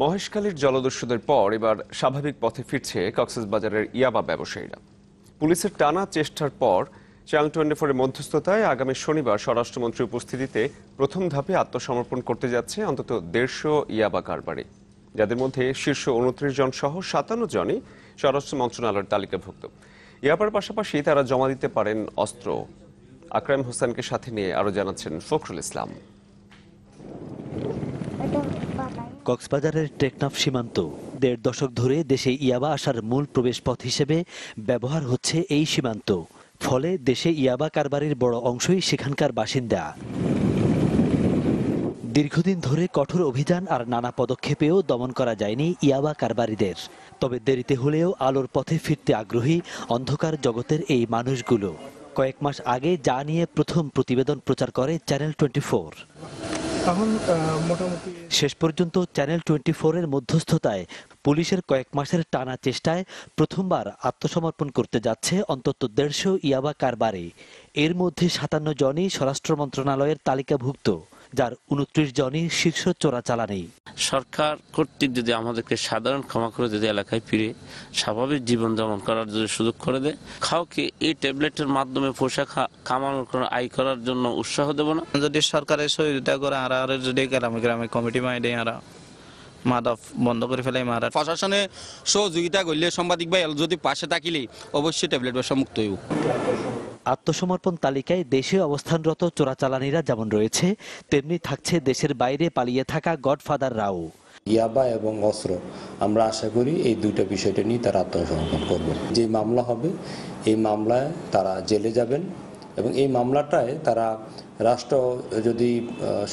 মহেশখালীর জলদস্যুদের পর এবার স্বাভাবিক পথে ফিরছে কক্সবাজারের ইয়াবা ব্যবসায়ীরা। পুলিশের টানা চেষ্টার পর চ্যানেল টোয়েন্টি ফোরের মধ্যস্থতায় আগামী শনিবার স্বরাষ্ট্রমন্ত্রীর উপস্থিতিতে প্রথম ধাপে আত্মসমর্পণ করতে যাচ্ছে অন্তত দেড়শো ইয়াবা কারবারি। যাদের মধ্যে শীর্ষ উনত্রিশ জন সহ সাতান্ন জনই স্বরাষ্ট্র মন্ত্রণালয়ের তালিকাভুক্ত। ইয়াবার পাশাপাশি তারা জমা দিতে পারেন অস্ত্র। আকরাম হোসেনকে সাথে নিয়ে আরও জানাচ্ছেন ফখরুল ইসলাম। কক্সবাজারের টেকনাফ সীমান্ত। দেড় দশক ধরে দেশে ইয়াবা আসার মূল প্রবেশপথ হিসেবে ব্যবহার হচ্ছে এই সীমান্ত। ফলে দেশে ইয়াবা কারবারির বড় অংশই সেখানকার বাসিন্দা। দীর্ঘদিন ধরে কঠোর অভিযান আর নানা পদক্ষেপেও দমন করা যায়নি ইয়াবা কারবারিদের। তবে দেরিতে হলেও আলোর পথে ফিরতে আগ্রহী অন্ধকার জগতের এই মানুষগুলো। কয়েক মাস আগে যা নিয়ে প্রথম প্রতিবেদন প্রচার করে চ্যানেল টোয়েন্টি আহ, মোটামুটি শেষ পর্যন্ত চ্যানেল টোয়েন্টি ফোরের মধ্যস্থতায় পুলিশের কয়েক মাসের টানা চেষ্টায় প্রথমবার আত্মসমর্পণ করতে যাচ্ছে অন্তত দেড়শো ইয়াবা কারবারে। এর মধ্যে সাতান্ন জনই স্বরাষ্ট্র মন্ত্রণালয়ের তালিকাভুক্ত। যার উনত্রিশ জনই শীর্ষ চোরাচালানি সরকার কর্তৃক যদি আমাদেরকে সাধারণ ক্ষমা করে যদি এলাকায় ফিরে স্বাভাবিক জীবনযাপন করার যদি সুযোগ করে দেয় কাউকে এই ট্যাবলেটের মাধ্যমে পোশাক কামানোর কোনো আয় করার জন্য উৎসাহ দেব না? যদি সরকারের সহযোগিতা করে আর আর যদি গ্রামে গ্রামে কমিটি মাইডে আর। মাদক বন্ধ করে ফেলে মারা। প্রশাসনে সহযোগিতা করলে সাংবাদিক ভাই যদি পাশে থাকিলে অবশ্যই ট্যাবলেট ব্যবসা মুক্ত হইব। আত্মসমর্পণ তালিকায় দেশে অবস্থানরত চোরাচালানিরা যেমন রয়েছে, তেমনি থাকছে দেশের বাইরে পালিয়ে থাকা গডফাদার রাও। ইয়াবা এবং অস্ত্র। আমরা আশা করি এই দুইটা বিষয়টা নিয়ে তারা আত্মসমর্পণ করবে। যে মামলা হবে, এই মামলায় তারা জেলে যাবেন এবং এই মামলাটায় তারা রাষ্ট্র যদি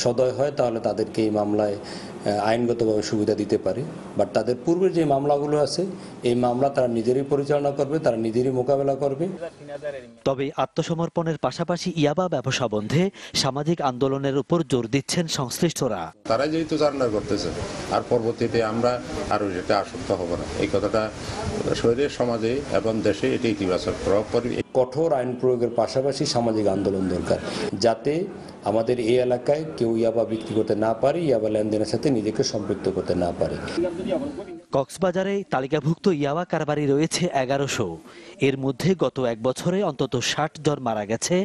সদয় হয় তাহলে তাদেরকে এই মামলায় আইনগতভাবে সুবিধা দিতে পারে। বাট তাদের পূর্বের যে মামলাগুলো আছে এই মামলা তারা নিজেরই পরিচালনা করবে তারা নিজেরই মোকাবেলা করবে। তবে আত্মসমর্পণের পাশাপাশি ইয়াবা ব্যবসা বন্ধে সামাজিক আন্দোলনের উপর জোর দিচ্ছেন সংশ্লিষ্টরা। তারা যেহেতু সারেন্ডার করতেছে আর পরবর্তীতে আমরা আরও যেটা আসক্ত হব না। এই কথাটা শরীরের সমাজে এবং দেশে এটি ইতিবাচক প্রভাব পড়বে। কঠোর আইন প্রয়োগের পাশাপাশি সামাজিক আন্দোলন দরকার যাতে আমাদের এই এলাকায় কেউ ইয়াবা বিক্রি করতে না পারে ইয়াবা লেনদেনের সাথে নিজেকে সম্পৃক্ত করতে না পারে। কক্সবাজারে তালিকাভুক্ত ইয়াবা কারবারি রয়েছে এগারোশো। এর মধ্যে গত এক বছরে অন্তত ষাট জন মারা গেছে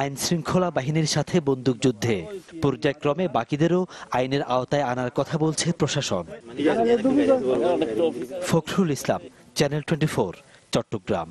আইন শৃঙ্খলা বাহিনীর সাথে বন্দুকযুদ্ধে পর্যায়ক্রমে বাকিদেরও আইনের আওতায় আনার কথা বলছে প্রশাসন। Fakhrul Islam channel twenty four Chattogram.